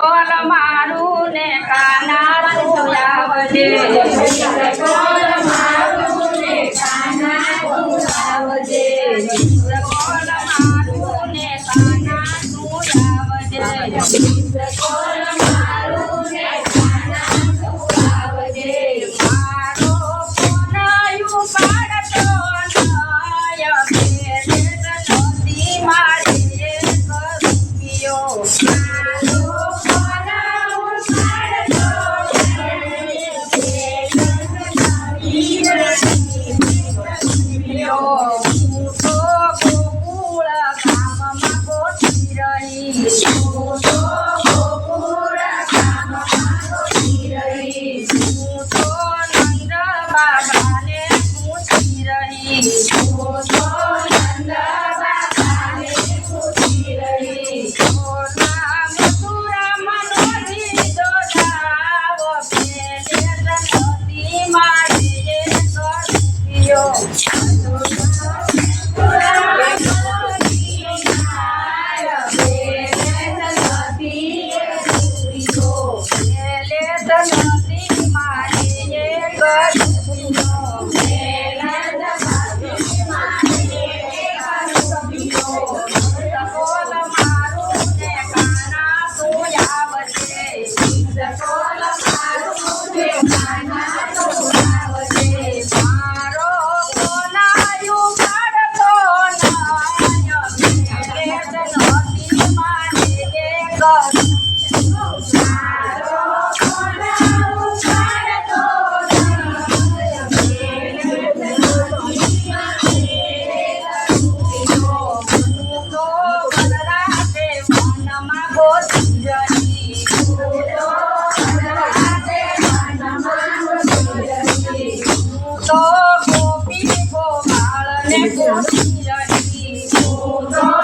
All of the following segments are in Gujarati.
ઢોલ મારું ને કાના તું આવજે ઢોલ મારું আমি জানি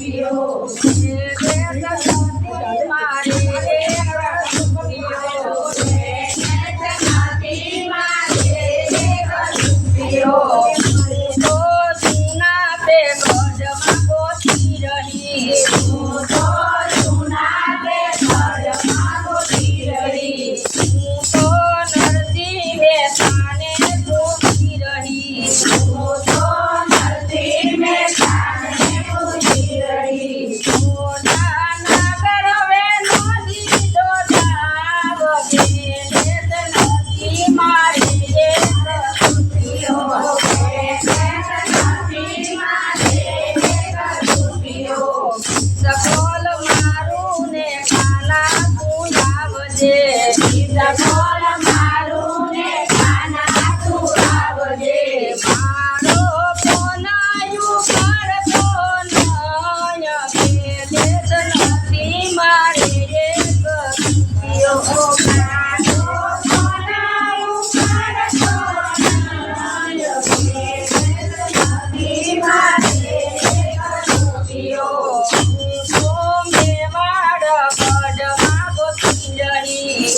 Dios. લાગુ લાવજે બીજા બોલ મારું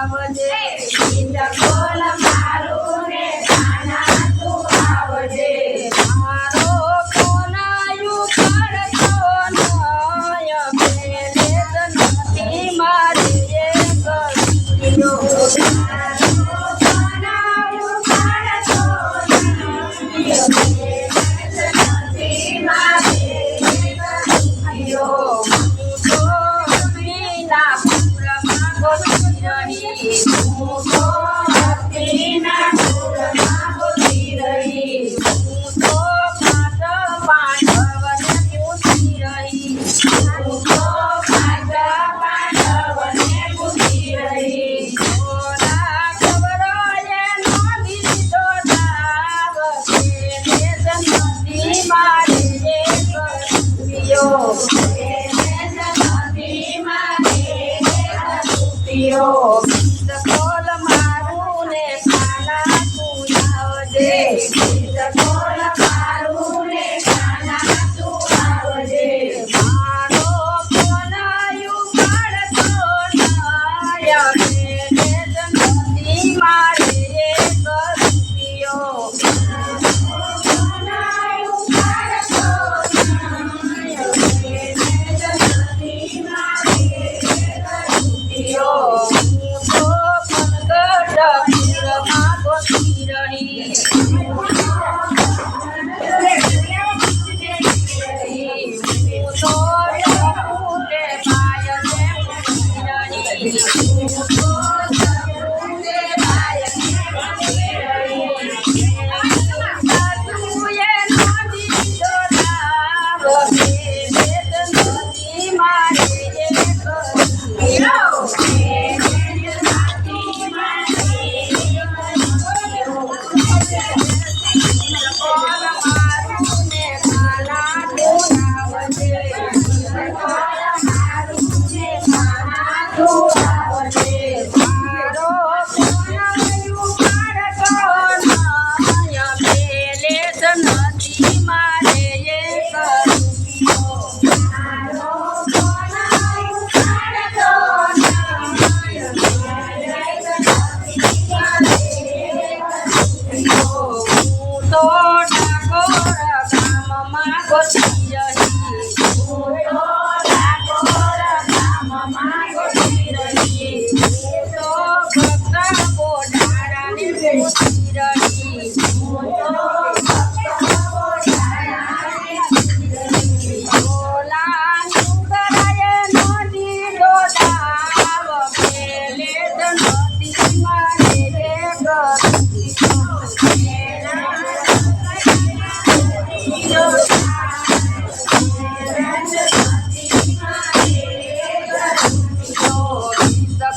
આવજે ગીત બોલ મારું આવજે. મારો કોનાયું પડતો નય મેલે નથી Dios.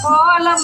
all of